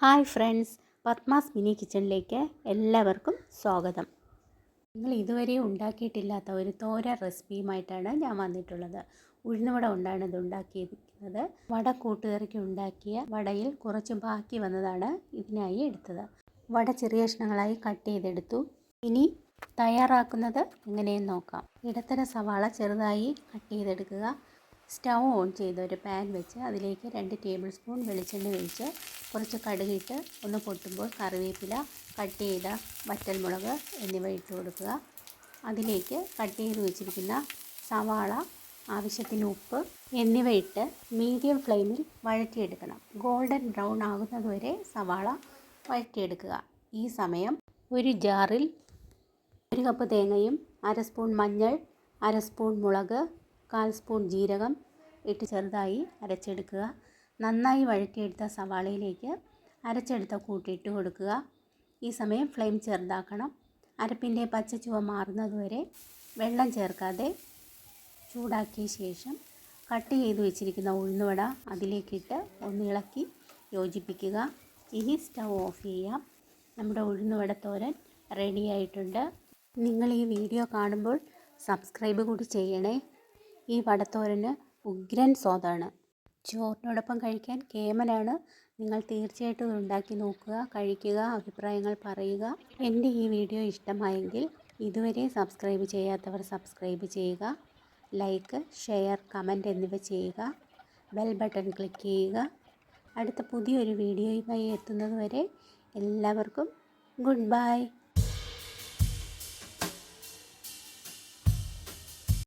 Hi friends Padmas mini കിച്ചണിലേക്ക് എല്ലാവർക്കും സ്വാഗതം. നിങ്ങൾ ഇതുവരെ ഉണ്ടാക്കിയിട്ടില്ലാത്ത ഒരു തോര റെസിപ്പിയുമായിട്ടാണ് ഞാൻ വന്നിട്ടുള്ളത്. ഉഴുന്നുവട കൊണ്ടാണ് ഇത് ഉണ്ടാക്കിയിരിക്കുന്നത്. വട കൂട്ടുകറിക്ക് ഉണ്ടാക്കിയ വടയിൽ കുറച്ച് ബാക്കി വന്നതാണ് ഇതിനായി എടുത്തത്. വട ചെറിയ കഷ്ണങ്ങളായി കട്ട് ചെയ്തെടുത്തു. ഇനി തയ്യാറാക്കുന്നത് എങ്ങനെയെന്ന് നോക്കാം. ഇടത്തര സവാള ചെറുതായി കട്ട് ചെയ്തെടുക്കുക. സ്റ്റൗ ഓൺ ചെയ്ത് ഒരു പാൻ വെച്ച് അതിലേക്ക് രണ്ട് ടേബിൾ സ്പൂൺ വെളിച്ചെണ്ണ ഒഴിച്ച് കുറച്ച് കടുകിട്ട് ഒന്ന് പൊട്ടുമ്പോൾ കറിവേപ്പില കട്ട് ചെയ്ത വറ്റൽമുളക് എന്നിവ ഇട്ട് കൊടുക്കുക. അതിലേക്ക് കട്ട് ചെയ്ത് വെച്ചിരിക്കുന്ന സവാള ആവശ്യത്തിന് ഉപ്പ് എന്നിവ ഇട്ട് മീഡിയം ഫ്ലെയിമിൽ വഴറ്റിയെടുക്കണം. ഗോൾഡൻ ബ്രൗൺ ആകുന്നതുവരെ സവാള വഴറ്റിയെടുക്കുക. ഈ സമയം ഒരു ജാറിൽ ഒരു കപ്പ് തേങ്ങയും അര സ്പൂൺ മഞ്ഞൾ അര സ്പൂൺ മുളക് കാൽ സ്പൂൺ ജീരകം ഇട്ട് ചെറുതായി അരച്ചെടുക്കുക. നന്നായി വഴറ്റിയെടുത്ത സവാളയിലേക്ക് അരച്ചെടുത്ത കൂട്ടിയിട്ട് കൊടുക്കുക. ഈ സമയം ഫ്ലെയിം ചെറുതാക്കണം. അരപ്പിന്റെ പച്ച ചുവ മാറുന്നതുവരെ വെള്ളം ചേർക്കാതെ ചൂടാക്കിയ ശേഷം കട്ട് ചെയ്ത് വെച്ചിരിക്കുന്ന ഉഴുന്നുവട അതിലേക്കിട്ട് ഒന്ന് ഇളക്കി യോജിപ്പിക്കുക. ഇനി സ്റ്റവ് ഓഫ് ചെയ്യാം. നമ്മുടെ ഉഴുന്നുവട തോരൻ റെഡി ആയിട്ടുണ്ട്. നിങ്ങൾ ഈ വീഡിയോ കാണുമ്പോൾ സബ്സ്ക്രൈബ് കൂടി ചെയ്യണേ. ഈ വടത്തോരന് ഉഗ്രൻ സ്വാദാണ്. ചോറിനോടൊപ്പം കഴിക്കാൻ കേമനാണ്. നിങ്ങൾ തീർച്ചയായിട്ടും ഉണ്ടാക്കി നോക്കുക കഴിക്കുക അഭിപ്രായങ്ങൾ പറയുക. എന്റെ ഈ വീഡിയോ ഇഷ്ടമായെങ്കിൽ ഇതുവരെ സബ്സ്ക്രൈബ് ചെയ്യാത്തവർ സബ്സ്ക്രൈബ് ചെയ്യുക. ലൈക്ക് ഷെയർ കമന്റ് എന്നിവ ചെയ്യുക. ബെൽ ബട്ടൺ ക്ലിക്ക് ചെയ്യുക. അടുത്ത പുതിയൊരു വീഡിയോയുമായി എത്തുന്നതുവരെ എല്ലാവർക്കും ഗുഡ് ബൈ.